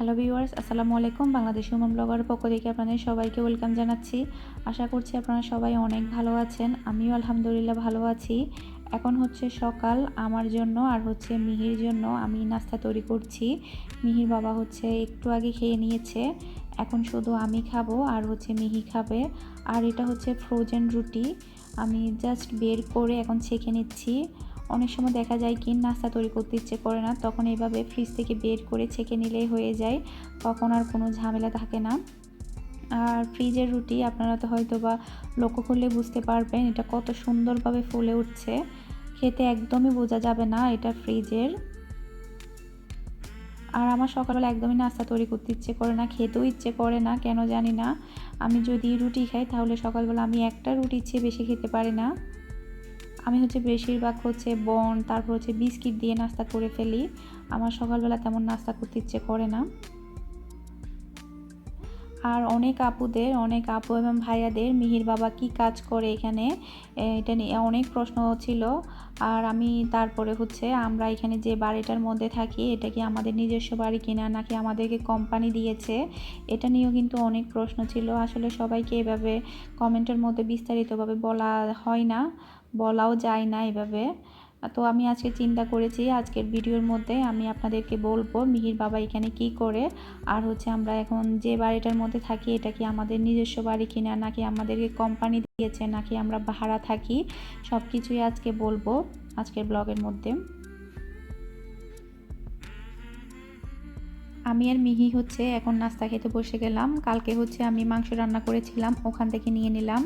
Hello viewers, আসসালামু আলাইকুম। Bangladesh উমন blogger পক্ষ থেকে আপনাদের সবাইকে ওয়েলকাম জানাচ্ছি। আশা করছি আপনারা সবাই অনেক ভালো আছেন। আমিও আলহামদুলিল্লাহ ভালো আছি। এখন হচ্ছে সকাল, আমার জন্য আর হচ্ছে মিহির জন্য আমি নাস্তা তৈরি করছি। মিহির বাবা হচ্ছে একটু আগে খেয়ে নিয়েছে। এখন শুধু আমি খাব আর হচ্ছে মিহি খাবে। আর এটা হচ্ছে ফ্রোজেন রুটি। আমি জাস্ট বের করে এখন ছেঁকে নিচ্ছি। অনেক সময় দেখা যায় কি, নাস্তা তৈরি করতে ইচ্ছে করে না, তখন এইভাবে ফ্রিজ থেকে বের করে ছেঁকে নিলেই হয়ে যায়, তখন আর কোনো ঝামেলা থাকে না। আর ফ্রিজের রুটি আপনারা তো হয়তো বা লক্ষ্য করলে বুঝতে পারবেন, এটা কত সুন্দরভাবে ফুলে উঠছে। খেতে একদমই বোঝা যাবে না এটা ফ্রিজের আর আমার সকালবেলা একদমই নাস্তা তৈরি করতে ইচ্ছে করে না, খেতেও ইচ্ছে করে না, কেন জানি না। আমি যদি রুটি খাই, তাহলে সকালবেলা আমি একটা রুটির চেয়ে বেশি খেতে পারি না। আমি হচ্ছে বেশিরভাগ হচ্ছে বন, তারপর হচ্ছে বিস্কিট দিয়ে নাস্তা করে ফেলি। আমার সকালবেলা তেমন নাস্তা করতে ইচ্ছে করে না। আর অনেক আপুদের, অনেক আপু এবং ভাইয়াদের, মিহির বাবা কি কাজ করে এখানে? এটা নিয়ে অনেক প্রশ্ন ছিল। আর আমি তারপরে হচ্ছে আমরা এখানে যে বাড়িটার মধ্যে থাকি, এটা কি আমাদের নিজস্ব বাড়ি কিনা, নাকি আমাদেরকে কোম্পানি দিয়েছে, এটা নিয়েও কিন্তু অনেক প্রশ্ন ছিল। আসলে সবাইকে এভাবে কমেন্টের মধ্যে বিস্তারিতভাবে বলা হয় না। বলাও যায় না এভাবে। তো আমি আজকে চিন্তা করেছি, আজকের ভিডিওর মধ্যে আমি আপনাদেরকে বলব মিহির বাবা এখানে কি করে, আর হচ্ছে আমরা এখন যে বাড়িটার মধ্যে থাকি, এটা কি আমাদের নিজস্ব বাড়ি কিনা, নাকি আমাদেরকে কোম্পানি দিয়েছে, নাকি আমরা ভাড়া থাকি সব কিছুই আজকে বলব আজকের ব্লগের মধ্যে। আমি আর মিহি হচ্ছে এখন নাস্তা খেতে বসে গেলাম, কালকে হচ্ছে আমি মাংস রান্না করেছিলাম, ওখান থেকে নিয়ে নিলাম।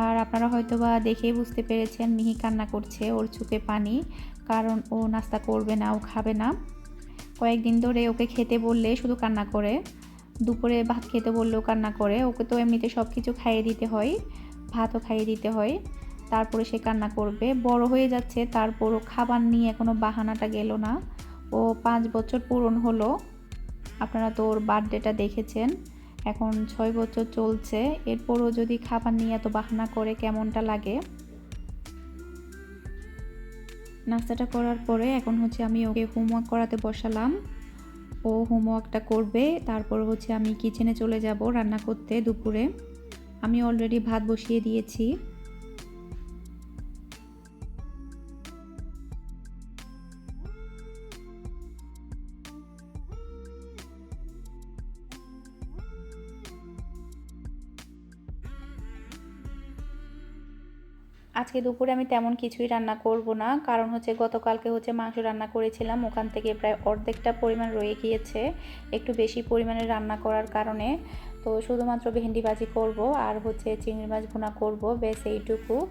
আর আপনারা হয়তো বা দেখেই বুঝতে পেরেছেন মিহি কান্না করছে ওর চোখে পানি, কারণ ও নাস্তা করবে না, ও খাবে না। কয়েকদিন ধরে ওকে খেতে বললে শুধু কান্না করে, দুপুরে ভাত খেতে বললেও কান্না করে, ওকে তো এমনিতে সব কিছু খাইয়ে দিতে হয়, ভাতও খাইয়ে দিতে হয়, তারপরে সে কান্না করবে, বড় হয়ে যাচ্ছে, তারপরও খাবার নিয়ে এখনও বাহানাটা গেল না, ও পাঁচ বছর পূরণ হলো। আপনারা তো ওর বার্থডেটা দেখেছেন এখন ছয় বছর চলছে। এরপরও যদি খাবার নিয়ে এত বাহানা করে কেমনটা লাগে? নাস্তাটা করার পরে এখন হচ্ছে আমি ওকে হোমওয়ার্ক করাতে বসালাম। ও হোমওয়ার্কটা করবে, তারপর হচ্ছে আমি কিচেনে চলে যাব রান্না করতে দুপুরে। আমি অলরেডি ভাত বসিয়ে দিয়েছি। আজকে দুপুরে আমি তেমন কিছুই রান্না করব না। কারণ হচ্ছে গতকালকে হচ্ছে মাংস রান্না করেছিলাম। ওখান থেকে প্রায় অর্ধেকটা পরিমাণ রয়ে গিয়েছে। একটু বেশি পরিমাণে রান্না করার কারণে। তো শুধুমাত্র ভেন্ডি ভাজি করব আর হচ্ছে চিংড়ি মাছ ভুনা করব। বেশ এইটুকু।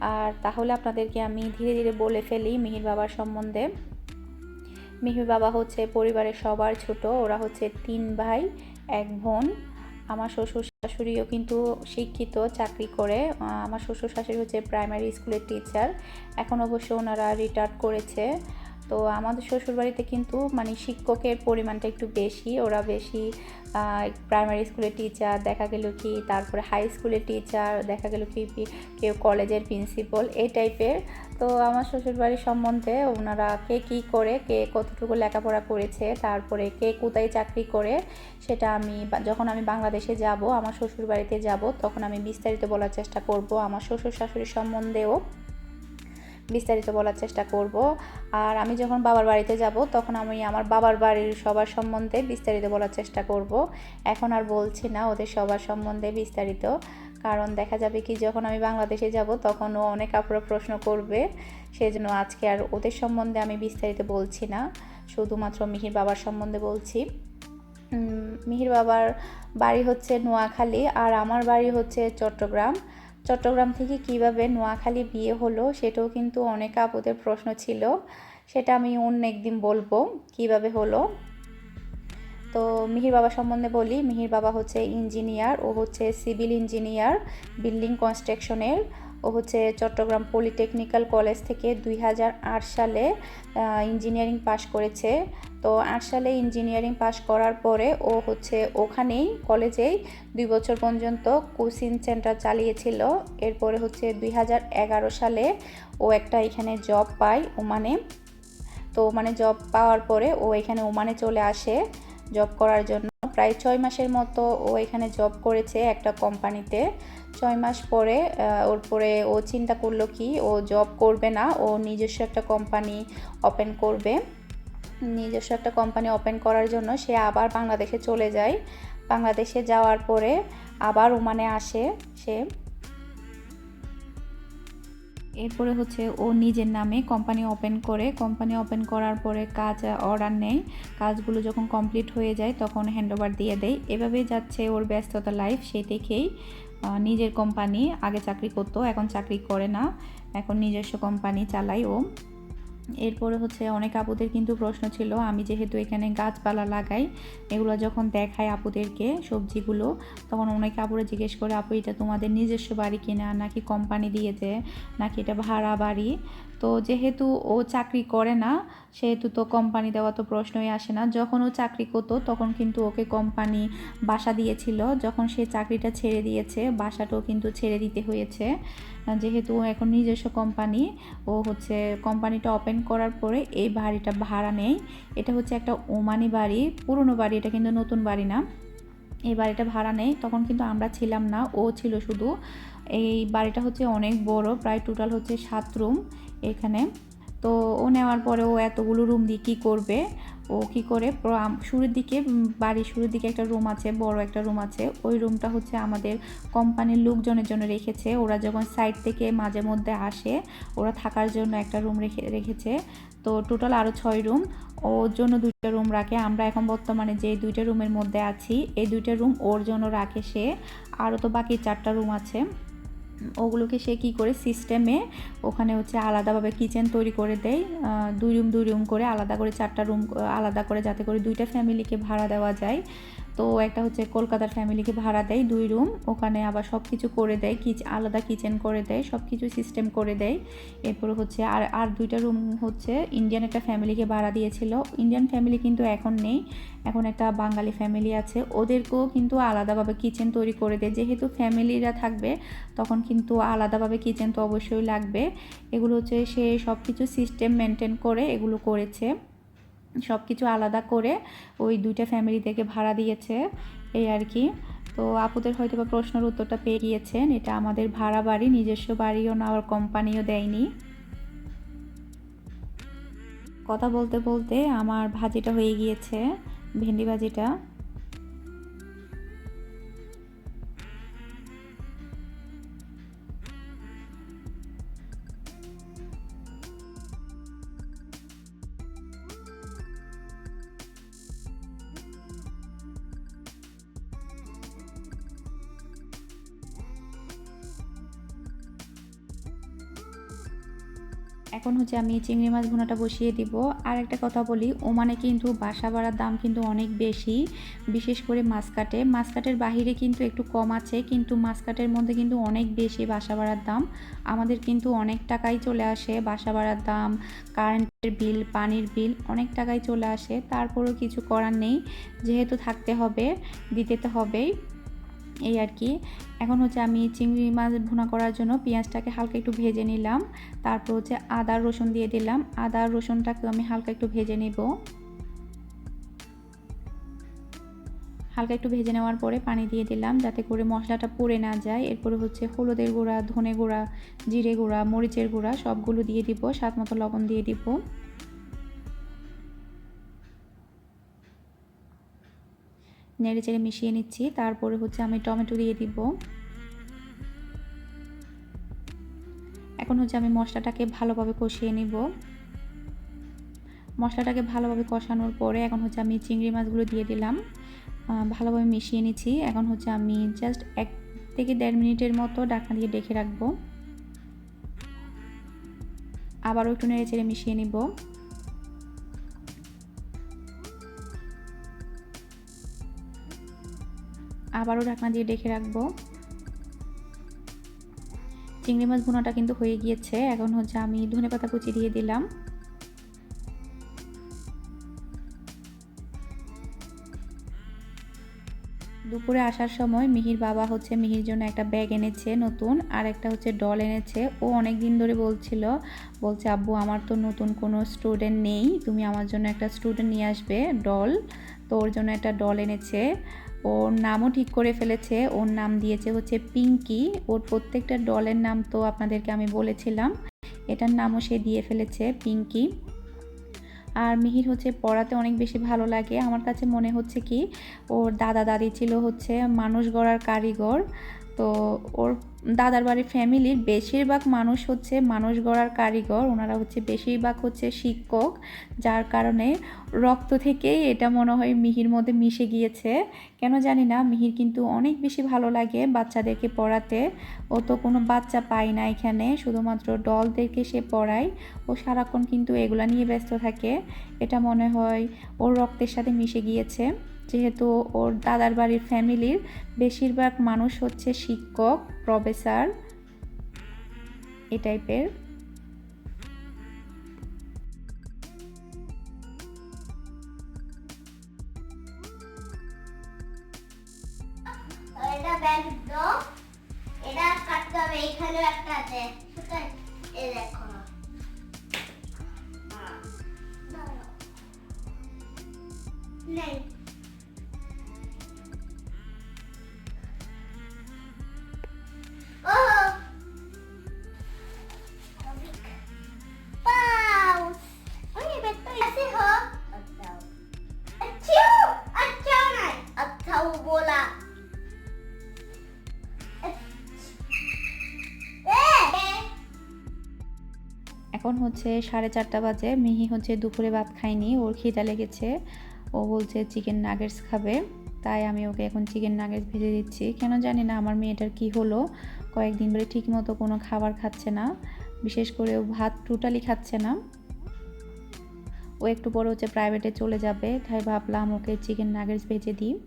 আর তাহলে আপনাদেরকে আমি ধীরে ধীরে বলে ফেলি মিহির বাবার সম্বন্ধে। মিহির বাবা হচ্ছে পরিবারের সবার ছোট। ওরা হচ্ছে তিন ভাই, এক বোন। আমার শ্বশুর শাশুড়িও কিন্তু শিক্ষিত, চাকরি করে। আমার শ্বশুর শাশুড়ি হচ্ছে প্রাইমারি স্কুলের টিচার এখন অবশ্য ওনারা রিটায়ার করেছে। তো আমাদের শ্বশুরবাড়িতে কিন্তু মানে শিক্ষকের পরিমাণটা একটু বেশি। ওরা বেশি প্রাইমারি স্কুলের টিচার দেখা গেল কি তারপরে হাই স্কুলের টিচার দেখা গেল কি কেউ কলেজের প্রিন্সিপাল এই টাইপের তো আমার শ্বশুরবাড়ির সম্বন্ধে ওনারা কে কী করে, কে কতটুকু লেখাপড়া করেছে, তারপরে কে কোথায় চাকরি করে, সেটা আমি যখন আমি বাংলাদেশে যাব, আমার শ্বশুরবাড়িতে যাব, তখন আমি বিস্তারিত বলার চেষ্টা করব। আমার শ্বশুর শাশুড়ির সম্বন্ধেও বিস্তারিত বলার চেষ্টা করব। আর আমি যখন বাবার বাড়িতে যাব, তখন আমি আমার বাবার বাড়ির সবার সম্বন্ধে বিস্তারিত বলার চেষ্টা করব। এখন আর বলছি না, ওদের সবার সম্বন্ধে বিস্তারিত। কারণ দেখা যাবে কি, যখন আমি বাংলাদেশে যাব, তখন ও অনেক আপুরা প্রশ্ন করবে সেই জন্য আজকে আর ওদের সম্বন্ধে আমি বিস্তারিত বলছি না। শুধুমাত্র মিহির বাবার সম্বন্ধে বলছি। মিহির বাবার বাড়ি হচ্ছে নোয়াখালী, আর আমার বাড়ি হচ্ছে চট্টগ্রাম। চট্টগ্রাম থেকে কীভাবে নোয়াখালী বিয়ে হলো সেটাও কিন্তু অনেক আপুদের প্রশ্ন ছিল। সেটা আমি অন্য একদিন বলব কীভাবে হলো। তো মিহির বাবা সম্বন্ধে বলি, মিহির বাবা হচ্ছে ইঞ্জিনিয়ার, ও হচ্ছে সিভিল ইঞ্জিনিয়ার, বিল্ডিং কনস্ট্রাকশনের। ও হচ্ছে চট্টগ্রাম পলিটেকনিক্যাল কলেজ থেকে দুই হাজার আট সালে ইঞ্জিনিয়ারিং পাশ করেছে। তো আট সালে ইঞ্জিনিয়ারিং পাশ করার পরে ও হচ্ছে ওখানেই কলেজেই দুই বছর পর্যন্ত কোচিং সেন্টার চালিয়েছিল। এরপরে হচ্ছে দুই হাজার এগারো সালে ও একটা এখানে জব পায় ওমানে। তো ওমানে জব পাওয়ার পরে ও এখানে ওমানে চলে আসে জব করার জন্য। প্রায় ছয় মাসের মতো ও এখানে জব করেছে একটা কোম্পানিতে। ছয় মাস পরে ওর পরে ও চিন্তা করল কি, ও জব করবে না, ও নিজস্ব একটা কোম্পানি ওপেন করবে। নিজস্ব একটা কোম্পানি ওপেন করার জন্য সে আবার বাংলাদেশে চলে যায়। বাংলাদেশে যাওয়ার পরে আবার ওমানে আসে সে। এরপরে হচ্ছে ও নিজের নামে কোম্পানি ওপেন করে। কোম্পানি ওপেন করার পরে কাজ অর্ডার নেয়। কাজগুলো যখন কমপ্লিট হয়ে যায়, তখন হ্যান্ডওভার দিয়ে দেয়। এভাবেই যাচ্ছে ওর ব্যস্ততা লাইফ সেই দেখেই নিজের কোম্পানি আগে চাকরি করতো, এখন চাকরি করে না। এখন নিজস্ব কোম্পানি চালায় ও। এরপরে হচ্ছে অনেক আপুদের কিন্তু প্রশ্ন ছিল, আমি যেহেতু এখানে গাছপালা লাগাই, এগুলো যখন দেখাই আপুদেরকে সবজিগুলো, তখন অনেক আপুরা জিজ্ঞেস করে, আপু, এটা তোমাদের নিজস্ব বাড়ি কিনা? নাকি কোম্পানি দিয়েছে? নাকি এটা ভাড়া বাড়ি? তো যেহেতু ও চাকরি করে না সেহেতু তো কোম্পানি দেওয়া তো প্রশ্নই আসে না। যখন ও চাকরি করতো, তখন কিন্তু ওকে কোম্পানি বাসা দিয়েছিল। যখন সে চাকরিটা ছেড়ে দিয়েছে, বাসাটাও কিন্তু ছেড়ে দিতে হয়েছে। যেহেতু এখন নিজস্ব কোম্পানি ও হচ্ছে কোম্পানিটা ওপেন করার পরে এই বাড়িটা ভাড়া নেই এটা হচ্ছে একটা ওমানি বাড়ি, পুরনো বাড়ি, এটা কিন্তু নতুন বাড়ি না। এই বাড়িটা ভাড়া নেই তখন কিন্তু আমরা ছিলাম না, ও ছিল শুধু। এই বাড়িটা হচ্ছে অনেক বড়, প্রায় টোটাল হচ্ছে সাত রুম এখানে। তো ও নেওয়ার পরে ও এতগুলো রুম দিয়ে কী করবে? ও কি করে? শুরুর দিকে বাড়ির শুরুর দিকে একটা রুম আছে, বড় একটা রুম আছে। ওই রুমটা হচ্ছে আমাদের কোম্পানির লোকজনের জন্য রেখেছে। ওরা যখন সাইড থেকে মাঝে মধ্যে আসে, ওরা থাকার জন্য একটা রুম রেখে, রেখেছে। তো টোটাল আরও ছয় রুম ওর জন্য দুইটা রুম রাখে। আমরা এখন বর্তমানে যে দুইটা রুমের মধ্যে আছি, এই দুইটা রুম ওর জন্য রাখে সে। আরও তো বাকি চারটা রুম আছে। ওগুলোকে সে কি করে সিস্টেমে ওখানে হচ্ছে আলাদাভাবে কিচেন তৈরি করে দেয় দুই রুম দুই রুম করে আলাদা করে, চারটা রুম আলাদা করে যাতে করে দুইটা ফ্যামিলিকে ভাড়া দেওয়া যায়। তো একটা হচ্ছে কলকাতার ফ্যামিলিকে ভাড়া দেয় দুই রুম ওখানে আবার সব কিছু করে দেয় কিচ আলাদা কিচেন করে দেয় সব কিছু সিস্টেম করে দেয়। এরপর হচ্ছে আর আর দুইটা রুম হচ্ছে ইন্ডিয়ান একটা ফ্যামিলিকে ভাড়া দিয়েছিল। ইন্ডিয়ান ফ্যামিলি কিন্তু এখন নেই, এখন একটা বাঙালি ফ্যামিলি আছে। ওদেরকেও কিন্তু আলাদাভাবে কিচেন তৈরি করে দেয়। যেহেতু ফ্যামিলিরা থাকবে, তখন কিন্তু আলাদাভাবে কিচেন তো অবশ্যই লাগবে। এগুলো হচ্ছে সে সব কিছু সিস্টেম মেনটেন করে এগুলো করেছে। সব কিছু আলাদা করে ওই দুইটা ফ্যামিলি থেকে ভাড়া দিয়েছে, এই আর কি। তো আপুদের হয়তো বা প্রশ্নের উত্তরটা পেয়ে গিয়েছেন, এটা আমাদের ভাড়া বাড়ি, নিজস্ব বাড়িও না আর কোম্পানিও দেয়নি। কথা বলতে বলতে আমার ভাজিটা হয়ে গিয়েছে, ভেন্ডি ভাজিটা। এখন হচ্ছে আমি চিংড়ি মাছ ভুনাটা বসিয়ে দিব। আর একটা কথা বলি, ওমানে কিন্তু বাসা ভাড়ার দাম কিন্তু অনেক বেশি। বিশেষ করে মাছকাটে মাছকাটের বাহিরে কিন্তু একটু কম আছে, কিন্তু মাছকাটের মধ্যে কিন্তু অনেক বেশি বাসা ভাড়ার দাম। আমাদের কিন্তু অনেক টাকাই চলে আসে বাসা ভাড়ার দাম, কারেন্টের বিল, পানির বিল অনেক টাকাই চলে আসে। তারপরেও কিছু করার নেই, যেহেতু থাকতে হবে, দিতে তো হবেই। এই আর কি। এখন হচ্ছে আমি চিংড়ি মাছ ভুনা করার জন্য পেঁয়াজটাকে হালকা একটু ভেজে নিলাম। তারপর হচ্ছে আদা, রসুন দিয়ে দিলাম। আদা রসুনটাকে আমি হালকা একটু ভেজে নেব। হালকা একটু ভেজে নেওয়ার পরে পানি দিয়ে দিলাম যাতে করে মশলাটা পুড়ে না যায়। এরপরে হচ্ছে হলুদের গুঁড়া, ধনে গুঁড়া, জিরে গুঁড়া, মরিচের গুঁড়া সবগুলো দিয়ে দিব, স্বাদ মতো লবণ দিয়ে দিব। নেড়ে চেড়ে মিশিয়ে নিচ্ছি। তারপরে হচ্ছে আমি টমেটো দিয়ে দিব। এখন হচ্ছে আমি মশলাটাকে ভালোভাবে কষিয়ে নিব। মশলাটাকে ভালোভাবে কষানোর পরে এখন হচ্ছে আমি চিংড়ি মাছগুলো দিয়ে দিলাম। ভালোভাবে মিশিয়ে নিচ্ছি। এখন হচ্ছে আমি জাস্ট এক থেকে দেড় মিনিটের মতো ঢাকনা দিয়ে ডেকে রাখব। আবারও একটু নেড়ে চেড়ে মিশিয়ে নিব। আবারও ঢাকনা দিয়ে ডেকে রাখব। চিংড়ি মাছ ভুনাটা কিন্তু হয়ে গিয়েছে। এখন হচ্ছে আমি ধনে পাতা কুচি দিয়ে দিলাম। দুপুরে আসার সময় মিহির বাবা হচ্ছে মিহির জন্য একটা ব্যাগ এনেছে নতুন আর একটা হচ্ছে ডল এনেছে। ও অনেক দিন ধরে বলছিল, বলছে, আব্বু, আমার তো নতুন কোনো স্টুডেন্ট নেই। তুমি আমার জন্য একটা স্টুডেন্ট নিয়ে আসবে ডল। তো ওর জন্য একটা ডল এনেছে। ওর নামও ঠিক করে ফেলেছে। ওর নাম দিয়েছে হচ্ছে পিঙ্কি। ওর প্রত্যেকটা ডলের নাম তো আপনাদেরকে আমি বলেছিলাম। এটার নামও সে দিয়ে ফেলেছে, পিঙ্কি। আর মিহির হচ্ছে পড়াতে অনেক বেশি ভালো লাগে। আমার কাছে মনে হচ্ছে কি, ওর দাদা দাদি ছিল হচ্ছে মানুষ গড়ার কারিগর। তো ওর দাদার বাড়ির ফ্যামিলির বেশিরভাগ মানুষ হচ্ছে মানুষ গড়ার কারিগর। ওনারা হচ্ছে বেশিরভাগ হচ্ছে শিক্ষক, যার কারণে রক্ত থেকেই এটা মনে হয় মিহির মধ্যে মিশে গিয়েছে। কেন জানি না, মিহির কিন্তু অনেক বেশি ভালো লাগে বাচ্চাদেরকে পড়াতে। ও তো কোনো বাচ্চা পায় না এখানে, শুধুমাত্র ডলদেরকে সে পড়ায়। ও সারাক্ষণ কিন্তু এগুলা নিয়ে ব্যস্ত থাকে। এটা মনে হয় ওর রক্তের সাথে মিশে গিয়েছে। যেহেতু ওর দাদার বাড়ির ফ্যামিলির বেশিরভাগ মানুষ হচ্ছে শিক্ষক প্রফেসর এই টাইপের। এটা কাটতে হবে একটা আছে দেখো। নেই। এখন হচ্ছে সাড়ে চারটা বাজে। মিহি হচ্ছে দুপুরে ভাত খায়নি, ওর খিদা লেগেছে। ও বলছে চিকেন নাগেটস খাবে। তাই আমি ওকে এখন চিকেন নাগেটস ভেজে দিচ্ছি। কেন জানি না আমার মেয়েটার কি হলো। কয়েকদিন ধরে ঠিক মতো কোনো খাবার খাচ্ছে না। বিশেষ করে ও ভাত টোটালি খাচ্ছে না। ও একটু পরে হচ্ছে প্রাইভেটে চলে যাবে। তাই ভাবলাম ওকে চিকেন নাগেটস ভেজে দিই।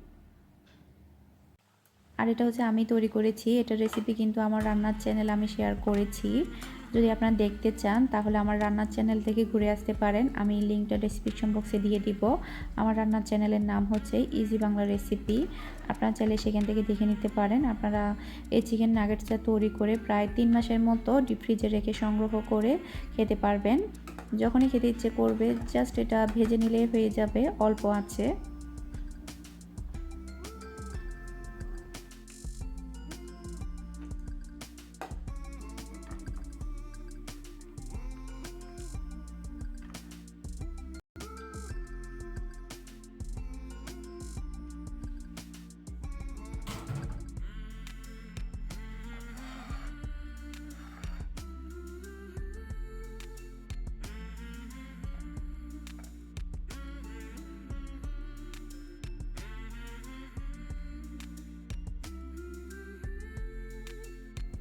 আর এটা হচ্ছে আমি তৈরি করেছি। এটা রেসিপি কিন্তু আমার রান্নার চ্যানেল আমি শেয়ার করেছি। যদি আপনারা দেখতে চান, তাহলে আমার রান্নার চ্যানেল থেকে ঘুরে আসতে পারেন। আমি লিঙ্কটা ডিসক্রিপশন বক্সে দিয়ে দিব। আমার রান্নার চ্যানেলের নাম হচ্ছে ইজি বাংলা রেসিপি আপনারা চাইলে সেখান থেকে দেখে নিতে পারেন। আপনারা এই চিকেন নাগেটসটা তৈরি করে প্রায় তিন মাসের মতো ডিপ ফ্রিজে রেখে সংগ্রহ করে খেতে পারবেন। যখনই খেতে ইচ্ছে করবে জাস্ট এটা ভেজে নিলেই হয়ে যাবে, অল্প আছে।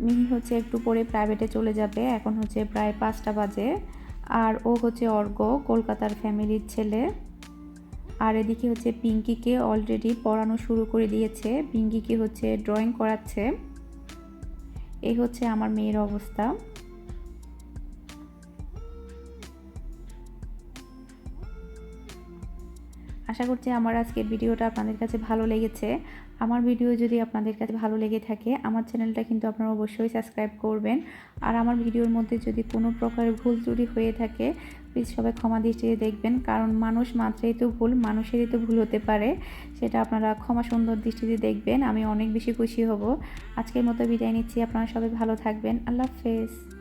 মিহি হচ্ছে একটু পরে প্রাইভেটে চলে যাবে, এখন হচ্ছে প্রায় পাঁচটা বাজে। আর ও হচ্ছে অর্ঘ কলকাতার ফ্যামিলির ছেলে। আর এদিকে হচ্ছে পিঙ্কিকে অলরেডি পড়ানো শুরু করে দিয়েছে, পিঙ্কিকে হচ্ছে ড্রয়িং করাচ্ছে। এই হচ্ছে আমার মেয়ের অবস্থা। আশা করছি আমার আজকের ভিডিওটা আপনাদের কাছে ভালো লেগেছে। আমার ভিডিও যদি আপনাদের কাছে ভালো লেগে থাকে, আমার চ্যানেলটা কিন্তু আপনারা অবশ্যই সাবস্ক্রাইব করবেন। আর আমার ভিডিওর মধ্যে যদি কোনো প্রকার ভুল ত্রুটি হয়ে থাকে প্লিজ সবাই ক্ষমা দৃষ্টিতে দেখবেন। কারণ মানুষ মাত্রাই তো ভুল, মানুষেরই তো ভুল হতে পারে। সেটা আপনারা ক্ষমা সুন্দর দৃষ্টিতে দেখবেন, আমি অনেক বেশি খুশি হব। আজকের মতো বিদায় নিচ্ছি, আপনারা সবাই ভালো থাকবেন। আল্লাহ হাফেজ।